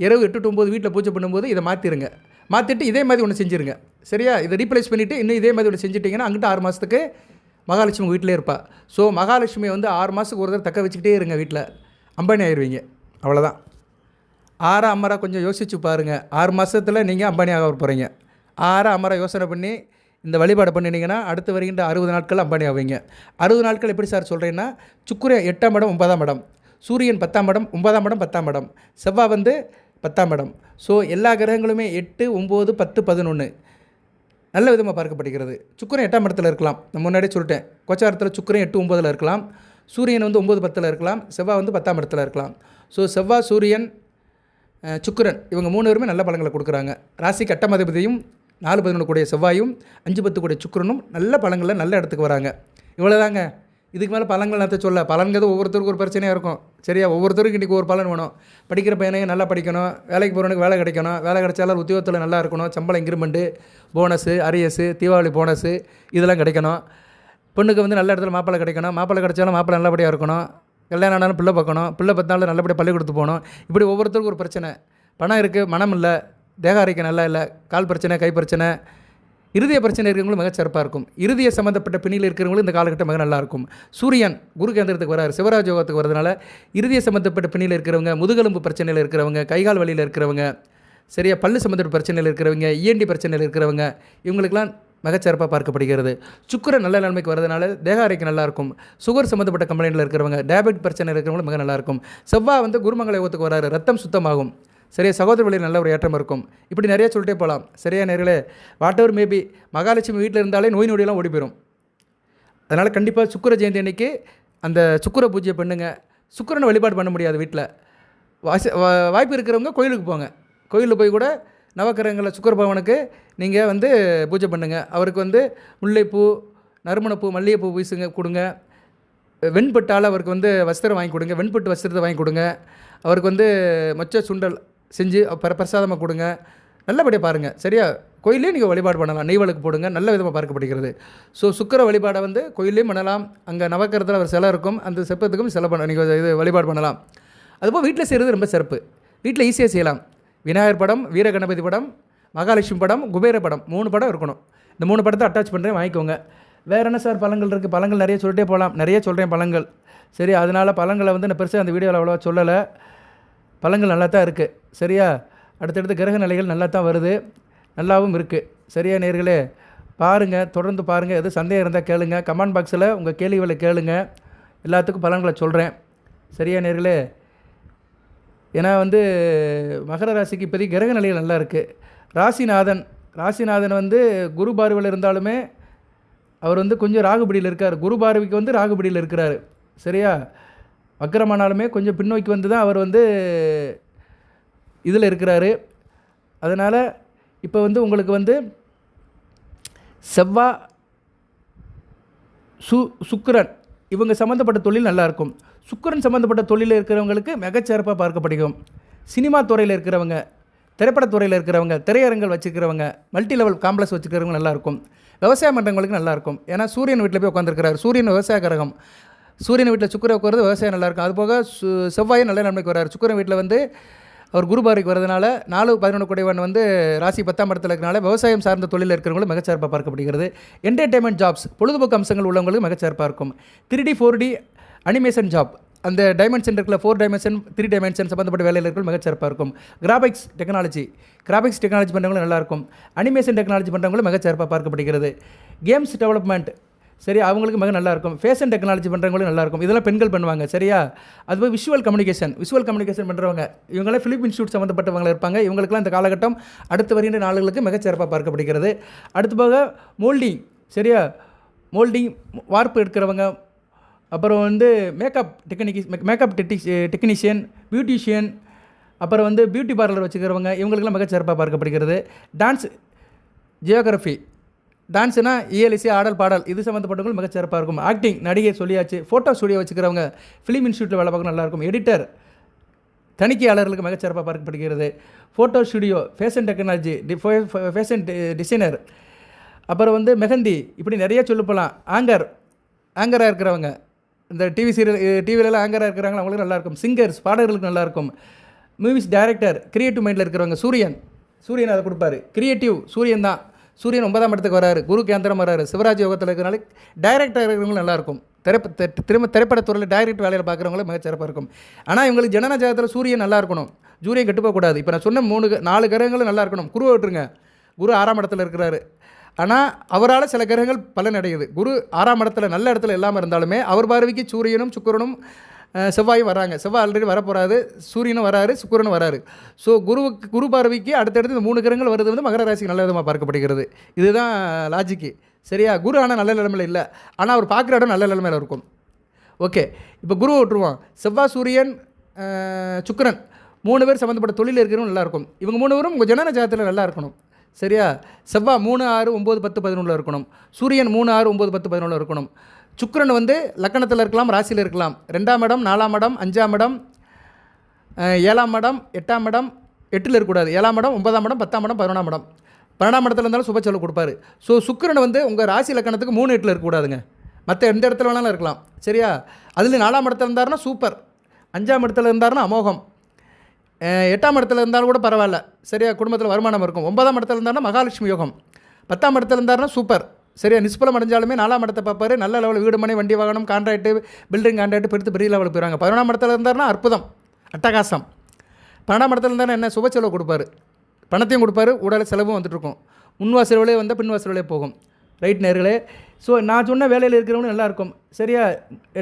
இரவு எட்டு டு ஒம்பது வீட்டில் பூஜை பண்ணும்போது இதை மாற்றிடுங்க மாற்றிட்டு இதே மாதிரி ஒன்று செஞ்சுருங்க. சரியா? இதை ரீப்ளேஸ் பண்ணிவிட்டு இன்னும் இதே மாதிரி ஒன்று செஞ்சுட்டிங்கன்னா அங்கிட்ட ஆறு மாதத்துக்கு மகாலட்சுமி வீட்டிலே இருப்பாள் ஸோ மகாலட்சுமியை வந்து ஆறு மாதத்துக்கு ஒரு தடவை தக்க வச்சுக்கிட்டே இருங்க வீட்டில். அம்பானி ஆயிடுவீங்க அவ்வளோதான் ஆறாம் அமரா கொஞ்சம் யோசிச்சு பாருங்கள் ஆறு மாதத்தில் நீங்கள் அம்பானி ஆக போகிறீங்க ஆறாம் அமரா யோசனை பண்ணி இந்த வழிபாடு பண்ணினீங்கன்னா அடுத்து வருகின்ற அறுபது நாட்கள் அம்பானி ஆவீங்க. அறுபது நாட்கள் எப்படி சார் சொல்கிறேன்னா சுக்கிரன் எட்டாம் இடம் ஒன்பதாம் இடம். சூரியன் பத்தாம் இடம் ஒன்பதாம் இடம் பத்தாம் இடம். செவ்வாய் வந்து பத்தாம் இடம். ஸோ எல்லா கிரகங்களுமே எட்டு ஒம்பது பத்து பதினொன்று நல்ல விதமாக பார்க்கப்படுகிறது. சுக்கிரன் எட்டாம் இடத்துல இருக்கலாம். நான் முன்னாடியே சொல்லிட்டேன். கோச்சாரத்தில் சுக்கிரன் எட்டு ஒம்பதில் இருக்கலாம். சூரியன் வந்து ஒம்பது பத்தில் இருக்கலாம். செவ்வாய் வந்து பத்தாம் இடத்துல இருக்கலாம். ஸோ செவ்வாய் சூரியன் சுக்கரன் சுக்கிரன் இவங்க மூணு பேருமே நல்ல பழங்களை கொடுக்குறாங்க. ராசிக்கு கட்டமதிபதியும் நாலு பதினொன்று கூடிய செவ்வாயும் அஞ்சு பத்து கூடிய சுக்கரனும் நல்ல பழங்களை நல்ல இடத்துக்கு வராங்க. இவ்வளோதாங்க இதுக்கு மேலே பலன்கள் நான் சொல்ல பலன்கிறது ஒவ்வொருத்தருக்கும் ஒரு பிரச்சனையாக இருக்கும். சரியா? ஒவ்வொருத்தருக்கும் இன்றைக்கி ஒரு பலன் வேணும். படிக்கிற பையனையும் நல்லா படிக்கணும். வேலைக்கு போகிறவனுக்கு வேலை கிடைக்கணும். வேலை கிடைச்சாலும் உத்தியோகத்தில் நல்லா இருக்கணும். சம்பளம் increment bonus arrears Deepavali bonus இதெல்லாம் கிடைக்கணும். பொண்ணுக்கு வந்து நல்ல இடத்துல மாப்பிள்ளை கிடைக்கணும். மாப்பிள்ளை கிடைச்சாலும் மாப்பிள்ளை நல்லபடியாக இருக்கணும். கல்யாணம் ஆனாலும் பிள்ளை பார்க்கணும். பிள்ளை பார்த்தாலும் நல்லபடியாக பள்ளிக்கூடத்து போகணும். இப்படி ஒவ்வொருத்தருக்கும் ஒரு பிரச்சனை. பணம் இருக்குது மனம் இல்லை. தேக ஆரோக்கியம் நல்லா இல்லை. கால் பிரச்சனை கை பிரச்சனை. இருதய பிரச்சனை இருக்கிறவங்களும் மிகச்சிறப்பாக இருக்கும். இருதய சம்மந்தப்பட்ட பிணியில் இருக்கிறவங்களும் இந்த காலகட்டம் மிக நல்லா இருக்கும். சூரியன் குரு கேந்திரத்துக்கு வராரு. சிவராஜ் யோகத்துக்கு வரதுனால இருதய சம்மந்தப்பட்ட பிணியில் இருக்கிறவங்க முதுகெலும்பு பிரச்சனையில் இருக்கிறவங்க கைகால் வலியில் இருக்கிறவங்க சரியா பல்லு சம்மந்தப்பட்ட பிரச்சனையில் இருக்கிறவங்க இஎன்டி பிரச்சனையில் இருக்கிறவங்க இவங்களுக்கெல்லாம் மிகச்சிறப்பாக பார்க்கப்படுகிறது. சுக்கிரன் நல்ல நிலைமைக்கு வரதுனால தேக அறைக்கு நல்லாயிருக்கும் சுகர் சம்மந்தப்பட்ட கம்ப்ளைண்ட்டில் இருக்கிறவங்க டயபெட் பிரச்சனை இருக்கிறவங்களும் மிக நல்லாயிருக்கும் செவ்வாய் வந்து குருமங்கல யோகத்துக்கு வராரு. ரத்தம் சுத்தமாகும். சரியா சகோதர வழியில் நல்ல ஒரு ஏற்றம் இருக்கும். இப்படி நிறைய சொல்லிட்டே போகலாம் சரியா நேர்களே? வாட் எவர் மேபி மகாலட்சுமி வீட்டில் இருந்தாலே நோய் நொடியெல்லாம் ஓடி போயிடும் அதனால் கண்டிப்பாக சுக்கர ஜெயந்தி அன்னைக்கு அந்த சுக்கர பூஜை பண்ணுங்க. சுக்கிரனை வழிபாடு பண்ண முடியாது வீட்டில். வாசி வா- வாய்ப்பு இருக்கிறவங்க கோயிலுக்கு போங்க. கோயிலில் போய் கூட நவக்கிரகங்களில் சுக்கிர பகவானுக்கு நீங்கள் வந்து பூஜை பண்ணுங்கள் அவருக்கு வந்து முல்லைப்பூ நறுமணப்பூ மல்லிகைப்பூ வீசுங்க கொடுங்க. வெண்பட்டால் அவருக்கு வந்து வஸ்திரம் வாங்கி கொடுங்க. வெண்பட்டு வஸ்திரத்தை வாங்கி கொடுங்க. அவருக்கு வந்து மொச்ச சுண்டல் செஞ்சு பிர பிரசாதமாக கொடுங்க. நல்லபடியாக பாருங்கள் சரியா? கோயிலே நீங்கள் வழிபாடு பண்ணலாம். நெய்வலுக்கு போடுங்க. நல்ல விதமாக பார்க்கப்படுகிறது. ஸோ சுக்கர வழிபாடை வந்து கோயிலையும் பண்ணலாம். அங்கே நவக்கரத்தில் ஒரு சிலை இருக்கும். அந்த செப்பத்துக்கும் சிலை பண்ண நீங்கள் இது வழிபாடு பண்ணலாம். அதுபோல் வீட்டில் செய்கிறது ரொம்ப சிறப்பு. வீட்டில் ஈஸியாக செய்யலாம். விநாயகர் படம் வீரகணபதி படம் மகாலட்சுமி படம் குபேர படம். மூணு படம் இருக்கணும். இந்த மூணு படத்தை அட்டாச் பண்ணுறேன் வாங்கிக்கோங்க. வேறு என்ன சார் பழங்கள் இருக்குது பழங்கள் நிறைய சொல்லிட்டே போகலாம் நிறைய சொல்கிறேன் பழங்கள். சரி அதனால் பழங்களை வந்து நான் பெருசாக அந்த வீடியோவில் அவ்வளோவா சொல்லலை. பழங்கள் நல்லா தான் இருக்குது சரியா? அடுத்தடுத்து கிரக நிலைகள் நல்லா தான் வருது. நல்லாவும் இருக்குது சரியா நேர்களே? பாருங்கள் தொடர்ந்து பாருங்கள் எது சந்தேகம் இருந்தால் கேளுங்க. கமெண்ட் பாக்ஸில் உங்கள் கேள்விகளை கேளுங்க. எல்லாத்துக்கும் பலன்களை சொல்கிறேன் சரியா நேர்களே? ஏன்னா வந்து மகர ராசிக்கு இப்போதைக்கு கிரக நிலைகள் நல்லா இருக்குது ராசிநாதன் ராசிநாதன் வந்து குரு பார்வையில் இருந்தாலுமே அவர் வந்து கொஞ்சம் ராகுபடியில் இருக்கார். குரு பார்வைக்கு வந்து ராகுபடியில் இருக்கிறாரு. சரியா? வக்கரமானாலுமே கொஞ்சம் பின்னோக்கி வந்து தான் அவர் வந்து இதில் இருக்கிறாரு. அதனால் இப்போ வந்து உங்களுக்கு வந்து செவ்வாய் சு சுக்கிரன் இவங்க சம்மந்தப்பட்ட தொழில் நல்லாயிருக்கும் சுக்கரன் சம்மந்தப்பட்ட தொழிலில் இருக்கிறவங்களுக்கு மிகச்சிறப்பாக பார்க்கப்படுகும் சினிமா துறையில் இருக்கிறவங்க திரைப்படத்துறையில் இருக்கிறவங்க திரையரங்கள் வச்சுக்கிறவங்க மல்டி லெவல் காம்ப்ளெக்ஸ் வச்சுக்கிறவங்க நல்லாயிருக்கும் விவசாய விவசாயம் பண்ணுறவங்களுக்கு நல்லா இருக்கும். ஏன்னா சூரியன் வீட்டில் போய் உட்காந்துருக்கிறார் சூரியன் விவசாய கிரகம். சூரியன் வீட்டில் சுக்கரை உட்காருறது விவசாயம் நல்லாயிருக்கும். அது அதுபோக சு செவ்வாயும் நல்ல நன்மைக்கு வராரு சுக்கரன் வீட்டில் வந்து அவர் குருபாரிக்கு வரதுனால நாலு பதினொன்று குடைவன் வந்து ராசி பத்தாம் இடத்துல இருக்கிறனால விவசாயம் சார்ந்த தொழிலில் இருக்கிறவங்களும் மிகச்சிறப்பாக பார்க்கப்படுகிறது. என்டர்டைன்மெண்ட் ஜாப்ஸ் பொழுதுபோக்கு அம்சங்கள் உள்ளவங்களுக்கு மிகச்சிறப்பாக இருக்கும். Three D four D animation job அந்த டைமென்ஷன் இருக்கல ஃபோர் டைமென்ஷன் த்ரீ டைமென்ஷன் சம்மந்தப்பட்ட வேலையில் இருக்கிற மிகச்சிறப்பாக இருக்கும். கிராபிக்ஸ் டெக்னாலஜி கிராபிக்ஸ் டெக்னாலஜி பண்ணுறவங்களும் நல்லாயிருக்கும். அனிமேஷன் டெக்னாலஜி பண்ணுறவங்களும் மிகச்சிறப்பாக பார்க்கப்படுகிறது. கேம்ஸ் டெவலப்மெண்ட் சரி அவங்களுக்கு மிக நல்லாயிருக்கும் ஃபேஷன் டெக்னாலஜி பண்ணுறவங்களும் நல்லாயிருக்கும் இதெல்லாம் பெண்கள் பண்ணுவாங்க சரியா? அது போய் விஷுவல் கம்யூனிகேஷன் விஷுவல் கம்யூனிகேஷன் பண்ணுறவங்க இவங்களாம் ஃபிலிப் இன்ஸ்டியூட் சம்மந்தப்பட்டவங்க இருப்பாங்க. இவங்களுக்குலாம் இந்த காலகட்டம் அடுத்து வருகின்ற நாடுகளுக்கு மிகச்சிறப்பாக பார்க்கப்படுகிறது. அடுத்து போக மோல்டிங் சரியா? மோல்டிங் வார்ப்பு எடுக்கிறவங்க அப்புறம் வந்து makeup technique makeup technician beautician அப்புறம் வந்து பியூட்டி பார்லர் வச்சுக்கிறவங்க இவங்களுக்கெல்லாம் மிகச்சிறப்பாக பார்க்கப்படுகிறது. டான்ஸ் ஜியோகிராஃபி டான்ஸுனா இயலிசை ஆடல் பாடல் இது சம்மந்தப்பட்டவங்க மிகச்சிறப்பாக இருக்கும். ஆக்டிங் நடிகை சொல்லியாச்சு. ஃபோட்டோ ஸ்டுடியோ வச்சுக்கிறவங்க ஃபிலிம் இன்ஸ்டியூட்டில் வேலை பார்க்க நல்லாயிருக்கும். எடிட்டர் தணிக்கையாளர்களுக்கு மிகச்சிறப்பாக பார்க்கப்படுகிறது. Photo studio fashion technology D fashion designer அப்புறம் வந்து மெஹந்தி இப்படி நிறைய சொல்ல போகலாம் ஆங்கர் ஆங்கராக இருக்கிறவங்க. இந்த டிவி சீரியல் டிவிலலாம் ஆங்கராக இருக்கிறாங்க அவங்களுக்கு நல்லாயிருக்கும். சிங்கர்ஸ் பாடகர்களுக்கு நல்லாயிருக்கும். மூவிஸ் டைரக்டர் கிரியேட்டிவ் மைண்டில் இருக்கிறவங்க சூரியன். சூரியன் அதை கொடுப்பாரு. கிரியேட்டிவ் சூரியன் தான். சூரியன் ஒன்பதாம் இடத்துக்கு வராரு குரு கேந்திரம் வராரு சிவராஜ் யோகத்தில் இருக்கிறனால டைரக்டாக இருக்கிறவங்களும் நல்லாயிருக்கும். திரைப்ப தெ- திரும்ப திரைப்படத்துறையில் டைரக்ட் வேலையில் பார்க்குறவங்களும் மிகச்சிறப்பாக இருக்கும். ஆனால் இவங்களுக்கு ஜனன ஜாதகத்தில் சூரியன் நல்லா இருக்கணும். சூரியன் கெட்டு போகக்கூடாது இப்போ நான் சொன்ன மூணு நாலு கிரகங்களும் நல்லா இருக்கணும். குருவை விட்டுருங்க. குரு ஆறாம் இடத்துல இருக்கிறாரு. ஆனால் அவரால் சில கிரகங்கள் பலன் அடையுது குரு ஆறாம் இடத்துல நல்ல இடத்துல இல்லாமல் இருந்தாலுமே அவர் பார்வைக்கு சூரியனும் சுக்கிரனும் செவ்வாய் செவ்வாயும் வராங்க. செவ்வாய் ஆல்ரெடி வரப்போகிறாரு சூரியனும் வராரு சுக்கரனும் வராரு. ஸோ குருவுக்கு குரு பார்வைக்கு அடுத்தடுத்து இந்த மூணு கிரகங்கள் வருது வந்து மகர ராசிக்கு நல்ல விதமாக பார்க்கப்படுகிறது. இதுதான் லாஜிக்கு சரியா? குரு ஆனால் நல்ல நிலைமையில் இல்லை. ஆனால் அவர் பார்க்குற இடம் நல்ல நிலைமையில் இருக்கும். ஓகே இப்போ குரு விட்டுருவோம் செவ்வாய் சூரியன் சுக்கரன் மூணு பேர் சம்மந்தப்பட்ட தொழில் இருக்கிறவங்க நல்லா இருக்கும். இவங்க மூணு பேரும் உங்கள் ஜனன ஜாதத்தில் நல்லா இருக்கணும். சரியா? செவ்வாய் மூணு ஆறு ஒம்பது பத்து பதினொன்றில் இருக்கணும். சூரியன் மூணு ஆறு ஒம்பது பத்து பதினொன்றில் இருக்கணும். சுக்கரன் வந்து லக்கணத்தில் இருக்கலாம் ராசியில் இருக்கலாம். ரெண்டாம் இடம் நாலாம் இடம் அஞ்சாம் இடம் ஏழாம் இடம் எட்டாம் இடம் எட்டில் இருக்கக்கூடாது. ஏழாம் இடம் ஒன்பதாம் இடம் பத்தாம் இடம் பதினொன்றாம் இடம். பன்னெண்டாம் இடத்துல இருந்தாலும் சுப செலவு கொடுப்பாரு. ஸோ சுக்கிரன் வந்து உங்கள் ராசி லக்கணத்துக்கு மூணு எட்டில் இருக்கக்கூடாதுங்க. மற்ற எந்த இடத்துல வேணாலும் இருக்கலாம். சரியா? அதில் நாலாம் இடத்துல இருந்தாருன்னா சூப்பர். அஞ்சாம் இடத்துல இருந்தாருன்னா அமோகம். எட்டாம் இடத்துல இருந்தாலும் கூட பரவாயில்ல. சரியா? குடும்பத்தில் வருமானம் இருக்கும். ஒன்பதாம் இடத்துல இருந்தாருன்னா மகாலட்சுமி யோகம். பத்தாம் இடத்துல இருந்தாருன்னா சூப்பர். சரியா? நிஷ்பலம் அடைஞ்சாலுமே நாலாம் இடத்தை பார்ப்பாரு. நல்ல லெவலில் வீடு மனை வண்டி வாகனம் கான்ட்ராக்ட்டு பில்டிங் கான்ட்ராக்ட் பெருத்து பெரிய லெவலுக்கு போயிடுவாங்க. பதினொன்றாம் இடத்துல இருந்தார்னா அற்புதம் அட்டகாசம். பன்னெண்டாம் இடத்துல இருந்தாருன்னா என்ன? சுப செலவு கொடுப்பாரு. பணத்தையும் கொடுப்பாரு. உடல் செலவும் வந்துட்டுருக்கும். முன்வாசல் வழியே வந்தால் பின்வாசல் வழியே போகும். ரைட் நேர்களே? ஸோ நான் சொன்ன வேலையில் இருக்கிறவங்க நல்லா இருக்கும். சரியா?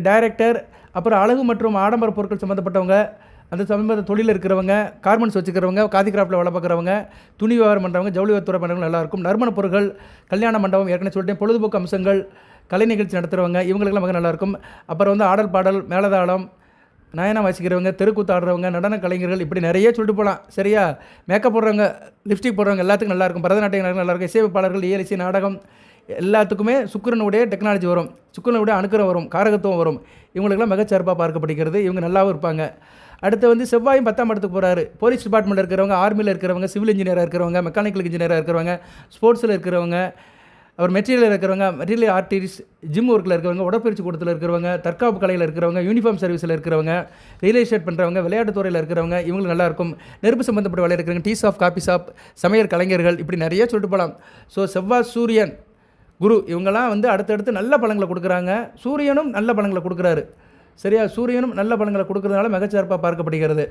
டைரக்டர் அப்புறம் அழகு மற்றும் ஆடம்பர பொருட்கள் சம்மந்தப்பட்டவங்க அந்த சம்மந்த தொழில் இருக்கிறவங்க கார்மெண்ட்ஸ் வச்சுக்கிறவங்க காதி கிராஃப்டில் வேலை பார்க்குறவங்க துணி வியாபாரம் பண்ணுறவங்க ஜவுளி துறை பண்ணுறவங்க நல்லாயிருக்கும் நறுமண பொருட்கள் கல்யாண மண்டபம் ஏற்கனவே சொல்லிட்டேன் பொழுதுபோக்கு அம்சங்கள் கலை நிகழ்ச்சி நடத்துகிறவங்க இவங்களுக்கெல்லாம் மிக நல்லாயிருக்கும். அப்புறம் வந்து ஆடல் பாடல் மேலதாளம் நயனம் வாசிக்கிறவங்க தெருக்கூத்து ஆடுறவங்க நடன கலைஞர்கள் இப்படி நிறைய சொல்லிட்டு போகலாம். சரியா? மேக்கப் போடுறவங்க லிப்ஸ்டிக் போடுறவங்க எல்லாத்துக்கும் நல்லாயிருக்கும். பரதநாட்டியம் நல்லா நல்லாயிருக்கும். இசையமைப்பாளர்கள் இயலிசை நாடகம் எல்லாத்துக்குமே சுக்கிரனுடைய டெக்னாலஜி வரும். சுக்கரனுடைய அணுக்கரம் வரும் காரகத்துவம் வரும். இவங்களுக்கெல்லாம் மிகச்சிறப்பாக பார்க்கப்படுகிறது. இவங்க நல்லாவும் இருப்பாங்க. அடுத்து வந்து செவ்வாயும் பத்தாம் இடத்துக்கு போகிறாரு போலீஸ் டிபார்ட்மெண்ட் இருக்கிறவங்க ஆர்மியில் இருக்கிறவங்க சிவில் இன்ஜினியராக இருக்கிறவங்க மெக்கானிக்கல் இன்ஜினியராக இருக்கிறவங்க ஸ்போர்ட்ஸில் இருக்கிறவங்க அவர் மெட்டீரியல் இருக்கிறவங்க மெட்டீரியல் ஆர்டிஸ்ட் ஜிம் ஒர்க்கில் இருக்கிறவங்க உடற்பயிற்சி கூடத்தில் இருக்கிறவங்க தற்காப்பு கலையில் இருக்கிறவங்க யூனிஃபார்ம் சர்வீஸில் இருக்கிறவங்க ரியல் எஸ்டேட் பண்ணுறவங்க விளையாட்டு துறையில் இருக்கிறவங்க இவங்களுக்கு நல்லா இருக்கும். நெருப்பு சம்மந்தப்பட்ட வேலை இருக்கிறவங்க டீ ஷாப் காபி ஷாப் சமையல் கலைஞர்கள் இப்படி நிறைய சொல்லிட்டு போகலாம் ஸோ செவ்வாய் சூரியன் குரு இவங்கெல்லாம் வந்து அடுத்தடுத்து நல்ல பழங்களை கொடுக்குறாங்க. சூரியனும் நல்ல பழங்களை கொடுக்குறாரு. சரியா? சூரியனும் நல்ல பலன்களை கொடுக்கறதுனால மிகச்சிறப்பாக பார்க்கப்படுகிறது.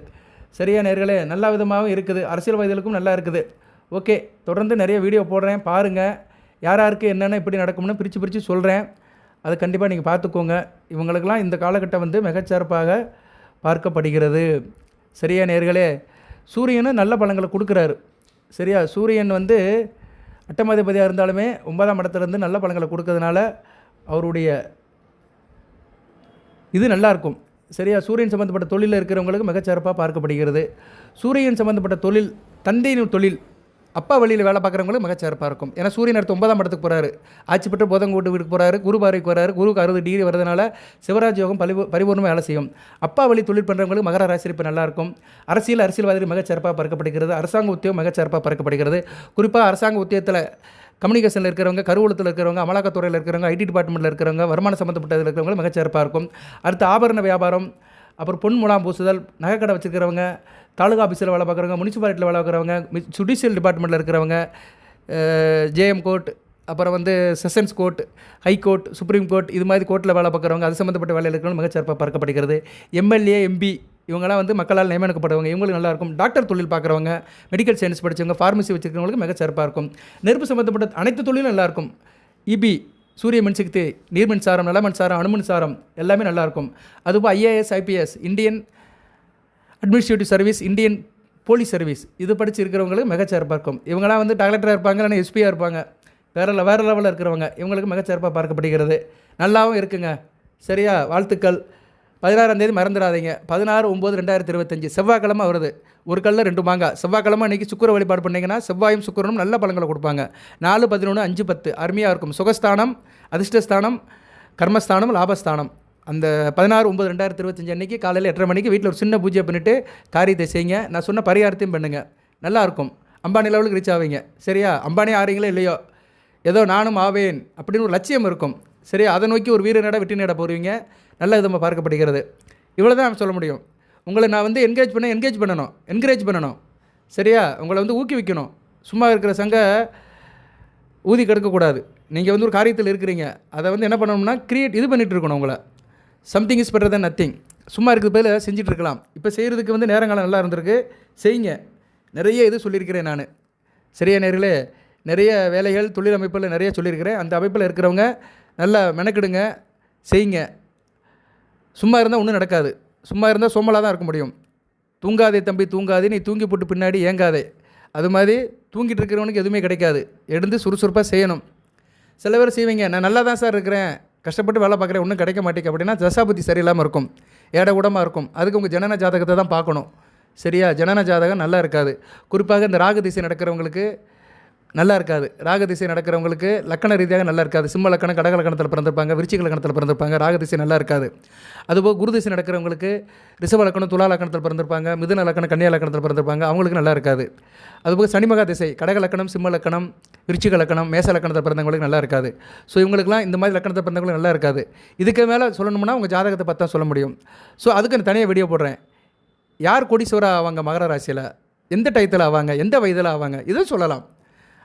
சரியா நேர்களே? நல்ல விதமாகவும் இருக்குது. அரசியல்வாதிகளுக்கும் நல்லா இருக்குது. ஓகே. தொடர்ந்து நிறைய வீடியோ போடுறேன். பாருங்கள் யார் யாருக்கு என்னென்ன இப்படி நடக்கும்னு பிரித்து பிரித்து சொல்கிறேன் அதை கண்டிப்பாக நீங்கள் பார்த்துக்கோங்க. இவங்களுக்கெல்லாம் இந்த காலகட்டம் வந்து மிகச்சிறப்பாக பார்க்கப்படுகிறது. சரியா நேர்களே? சூரியனும் நல்ல பலன்களை கொடுக்குறாரு. சரியா? சூரியன் வந்து அட்டமாதிபதியாக இருந்தாலுமே ஒன்பதாம் இடத்துலேருந்து நல்ல பலன்களை கொடுக்கறதுனால அவருடைய இது நல்லாயிருக்கும் சரியா? சூரியன் சம்மந்தப்பட்ட தொழிலில் இருக்கிறவங்களுக்கு மிகச்சிறப்பாக பார்க்கப்படுகிறது. சூரியன் சம்மந்தப்பட்ட தொழில் தந்தையின் தொழில் அப்பா வழியில் வேலை பார்க்குறவங்களுக்கு மிகச்சிறப்பாக இருக்கும். ஏன்னா சூரியன் அடுத்து ஒன்பதாம் இடத்துக்கு போகிறாரு ஆட்சி பெற்று போதங்கோட்டு வீட்டுக்கு போகிறாரு குரு பார்வைக்கு வராரு குருக்கு அறுபது டிகிரி வரதுனால சிவராஜ் யோகம் பரிவு பரிபூர்ணமாக வேலை செய்யும். அப்பா வழி தொழில் பண்ணுறவங்களுக்கு மகர ராசி இப்போ நல்லாயிருக்கும் அரசியல் அரசியல்வாதிகள் மிகச்சிறப்பாக பார்க்கப்படுகிறது. அரசாங்க உத்தியோகம் மிகச்சிறப்பாக பார்க்கப்படுகிறது. குறிப்பாக அரசாங்க உத்தியோகத்தில் கம்யூனிகேஷனில் இருக்கிறவங்க கருவூலத்தில் இருக்கிறவங்க அமலாக்கத்துறையில் இருக்கிறவங்க ஐடி டிபார்ட்மெண்ட்டில் இருக்கிறவங்க வருமான சம்மந்தப்பட்டதில் இருக்கிறவங்க மிகச்சிறப்பாக இருக்கும். அடுத்து ஆபரண வியாபாரம் அப்புறம் பொன் முலாம் பூசுதல் நகைக்கடை வச்சுருக்கிறவங்க தாலுகா ஆஃபீஸில் வேலை பார்க்குறவங்க முனிசிபாலிட்டியில் வேலை பார்க்குறவங்க ஜுடிஷியல் டிபார்ட்மெண்ட்டில் இருக்கிறவங்க ஜேஎம் கோர்ட் அப்புறம் வந்து sessions court high court supreme court இது மாதிரி கோர்ட்டில் வேலை பார்க்குறவங்க அது சம்மந்தப்பட்ட வேலையில் இருக்கிறவங்க மிகச்சிறப்பாக பார்க்கப்படுகிறது. எம்எல்ஏ எம்பி இவங்களாம் வந்து மக்களால் நியமனக்கப்படுவாங்க இவங்களுக்கு நல்லா இருக்கும். டாக்டர் தொழில் பார்க்குறவங்க மெடிக்கல் சயின்ஸ் படித்தவங்க ஃபார்மசி வச்சுருக்கிறவங்களுக்கு மிகச்சிறப்பாக இருக்கும். நெருப்பு சம்மந்தப்பட்ட அனைத்து தொழிலும் நல்லாயிருக்கும் இபி சூரிய மின்சக்தி நீர் மின்சாரம் நல மின்சாரம் அணு மின்சாரம் எல்லாமே நல்லாயிருக்கும் அதுபோல் IAS IPS Indian administrative service Indian police service இது படிச்சு இருக்கிறவங்களுக்கு மிகச்சிறப்பாக இருக்கும். இவங்களாம் வந்து டாக்டராக இருப்பாங்க இல்லைன்னா எஸ்பியாக இருப்பாங்க. வேறு வேறு லெவலில் இருக்கிறவங்க. இவங்களுக்கு மிகச்சிறப்பாக பார்க்கப்படுகிறது. நல்லாவும் இருக்குங்க. சரியா? வாழ்த்துக்கள். பதினாறாம் தேதி மறந்துடாதீங்க. பதினாறு ஒம்பது ரெண்டாயிரத்தி இருபத்தஞ்சி. செவ்வாய்க்கிழமை வருது. ஒரு கல்லில் ரெண்டு மாங்காய். செவ்வாய்க்கிழமை இன்றைக்கி சுக்கர வழிபாடு பண்ணிங்கன்னா செவ்வாயும் சுக்கரனும் நல்ல பழங்களை கொடுப்பாங்க. நாலு பதினொன்று அஞ்சு பத்து. அருமையாக இருக்கும். சுகஸ்தானம் அதிர்ஷ்டஸ்தானம் கர்மஸ்தானம் லாபஸ்தானம். அந்த பதினாறு ஒம்பது ரெண்டாயிரத்தி இருபத்தஞ்சி அன்றைக்கி காலையில் எட்டரை மணிக்கு வீட்டில் ஒரு சின்ன பூஜை பண்ணிவிட்டு காரியத்தை செய்யுங்க. நான் சொன்ன பரிகாரத்தையும் பண்ணுங்கள் நல்லாயிருக்கும் அம்பானி லெவலுக்கு ரீச் ஆவீங்க. சரியா? அம்பானி ஆறீங்களோ இல்லையோ? ஏதோ நானும் ஆவேன். அப்படின்னு ஒரு லட்சியம் இருக்கும். சரி அதை நோக்கி ஒரு வீர நட வெற்றி நட போகிறீங்க நல்ல விதமாக பார்க்கப்படுகிறது. இவ்வளோ தான் சொல்ல முடியும். உங்களை நான் வந்து என்கரேஜ் பண்ண என்கரேஜ் பண்ணணும். என்கரேஜ் பண்ணணும். சரியா? உங்களை வந்து ஊக்குவிக்கணும். சும்மா இருக்கிற சங்க ஊதி கெடுக்கக்கூடாது நீங்கள் வந்து ஒரு காரியத்தில் இருக்கிறீங்க. அதை வந்து என்ன பண்ணணும்னா கிரியேட் இது பண்ணிகிட்டு இருக்கணும் உங்களை. Something is better than nothing சும்மா இருக்கிற பதில் செஞ்சுட்டு இருக்கலாம். இப்போ செய்கிறதுக்கு வந்து நேரங்காலம் நல்லா இருந்திருக்கு. செய்யுங்க. நிறைய இது சொல்லியிருக்கிறேன் நான். சரியா நேர்களே? நிறைய வேலைகள் தொழில் அமைப்பில் நிறைய சொல்லியிருக்கிறேன். அந்த அமைப்பில் இருக்கிறவங்க நல்லா மெனக்கெடுங்க செய்யுங்க. சும்மா இருந்தால் ஒன்றும் நடக்காது. சும்மா இருந்தால் சோம்பலாக தான் இருக்க முடியும். தூங்காதே தம்பி தூங்காதே. நீ தூங்கி போட்டு பின்னாடி ஏங்காதே. அது மாதிரி தூங்கிட்டு இருக்கிறவனுக்கு எதுவுமே கிடைக்காது. எழுந்து சுறுசுறுப்பாக செய்யணும். சில பேர் செய்வீங்க நான் நல்லா தான் சார் இருக்கிறேன். கஷ்டப்பட்டு வேலை பார்க்குறேன். ஒன்றும் கிடைக்க மாட்டேங்க அப்படின்னா தசாபுத்தி சரியில்லாமல் இருக்கும். ஏட கூடமாக இருக்கும். அதுக்கு உங்கள் ஜனன ஜாதகத்தை தான் பார்க்கணும். சரியா? ஜனன ஜாதகம் நல்லா இருக்காது. குறிப்பாக இந்த ராகு திசை நடக்கிறவங்களுக்கு நல்லா இருக்காது. ராக திசை நடக்கிறவங்களுக்கு லக்கண ரீதியாக நல்லா இருக்காது. சிம்ம லக்கணம் கடக லக்கணத்தில் பிறந்திருப்பாங்க விருச்சிக லக்கணத்தில் பிறந்திருப்பாங்க ராக திசை நல்லா இருக்காது. அதுபோக குருதிசை நடக்கிறவங்களுக்கு ரிஷப லக்கணம் துலா லக்கணத்தில் பிறந்திருப்பாங்க மிதுன லக்கணம் கன்னியா லக்கணத்தில் பிறந்திருப்பாங்க அவங்களுக்கு நல்லா இருக்காது. அதுபோல் சனிமகா திசை கடக லக்கணம் சிம்ம லக்கணம் விருச்சிக லக்கணம் மேச லக்கணத்தில் பிறந்தவங்களுக்கு நல்லா இருக்காது. ஸோ இவங்களுக்குலாம் இந்த மாதிரி லக்கணத்தில் பிறந்தவங்களுக்கு நல்லா இருக்காது. இதுக்கு மேலே சொல்லணும்னா உங்கள் ஜாதகத்தை பார்த்தா சொல்ல முடியும். ஸோ அதுக்கு நான் தனியாக வீடியோ போடுறேன். யார் கோடீஸ்வரா ஆவாங்க மகர ராசியில்? எந்த டயத்தில் ஆவாங்க? எந்த வயதில் ஆவாங்க? இதுவும் சொல்லலாம்.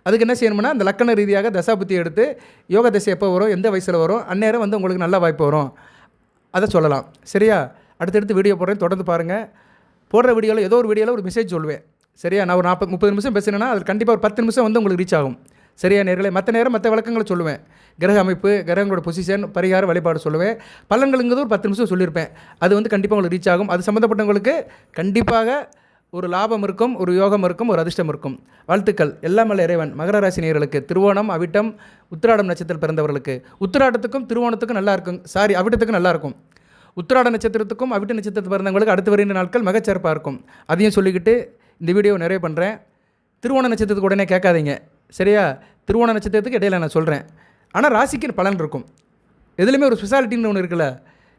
அதுக்கு என்ன செய்யணும்னா அந்த லக்கண ரீதியாக தசாபுத்தி எடுத்து யோக தசை எப்போ வரும் எந்த வயசில் வரும் அந்நேரம் வந்து உங்களுக்கு நல்ல வாய்ப்பு வரும். அதை சொல்லலாம். சரியா? அடுத்தடுத்து வீடியோ போடுறேன். தொடர்ந்து பாருங்கள் போடுற வீடியோவில் ஏதோ ஒரு வீடியோவில் ஒரு மெசேஜ் சொல்லுவேன். சரியா? நான் ஒரு நாற்பது முப்பது நிமிஷம் பேசினேன்னா அது கண்டிப்பாக ஒரு பத்து நிமிஷம் வந்து உங்களுக்கு ரீச் ஆகும். சரியா நேர்களை? மற்ற நேரம் மற்ற விளக்கங்களை சொல்லுவேன். கிரக அமைப்பு கிரகங்களோட பொசிஷன் பரிகார வழிபாடு சொல்லுவேன். பலன்களுங்கிறது ஒரு பத்து நிமிஷம் சொல்லியிருப்பேன். அது வந்து கண்டிப்பாக உங்களுக்கு ரீச் ஆகும். அது சம்மந்தப்பட்டவங்களுக்கு கண்டிப்பாக ஒரு லாபம் இருக்கும் ஒரு யோகம் இருக்கும் ஒரு அதிர்ஷ்டம் இருக்கும். வாழ்த்துக்கள். எல்லாம் வல்ல இறைவன். மகர ராசி நேயர்களுக்கு திருவோணம் அவிட்டம் உத்திராடம் நட்சத்திரம் பிறந்தவர்களுக்கு. உத்திராடத்துக்கும் திருவோணத்துக்கும் நல்லா இருக்கும். சாரி அவிட்டத்துக்கும் நல்லா இருக்கும். உத்திராட நட்சத்திரத்துக்கும் அவிட்ட நட்சத்திரத்தில் பிறந்தவங்களுக்கு அடுத்து வருகின்ற நாட்கள் மிகச்சிறப்பாக இருக்கும். அதையும் சொல்லிக்கிட்டு இந்த வீடியோ நிறைய பண்ணுறேன் திருவோண நட்சத்திரத்துக்கு உடனே கேட்காதீங்க. சரியா? திருவோண நட்சத்திரத்துக்கு இடையில நான் சொல்கிறேன் ஆனால் ராசிக்கு பலன் இருக்கும். எதுலேயுமே ஒரு ஸ்பெஷாலிட்டின்னு ஒன்று இருக்குல்ல.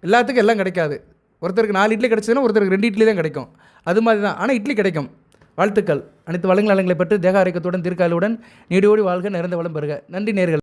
எல்லாத்துக்கும் எல்லாம் கிடைக்காது. ஒருத்தருக்கு நாலு இட்லி கிடச்சதுன்னா ஒருத்தருக்கு ரெண்டு இட்லி தான் கிடைக்கும். அது மாதிரி தான் ஆனால் இட்லி கிடைக்கும். வாழ்த்துக்கள். அனைத்து வளங்கள் நலங்களை பெற்று தேக ஆரோக்கியத்துடன் தீர்க்காலுடன் நீடியோடி வாழ்க நிறைந்த வளம் பெறுக. நன்றி நேர்கள்.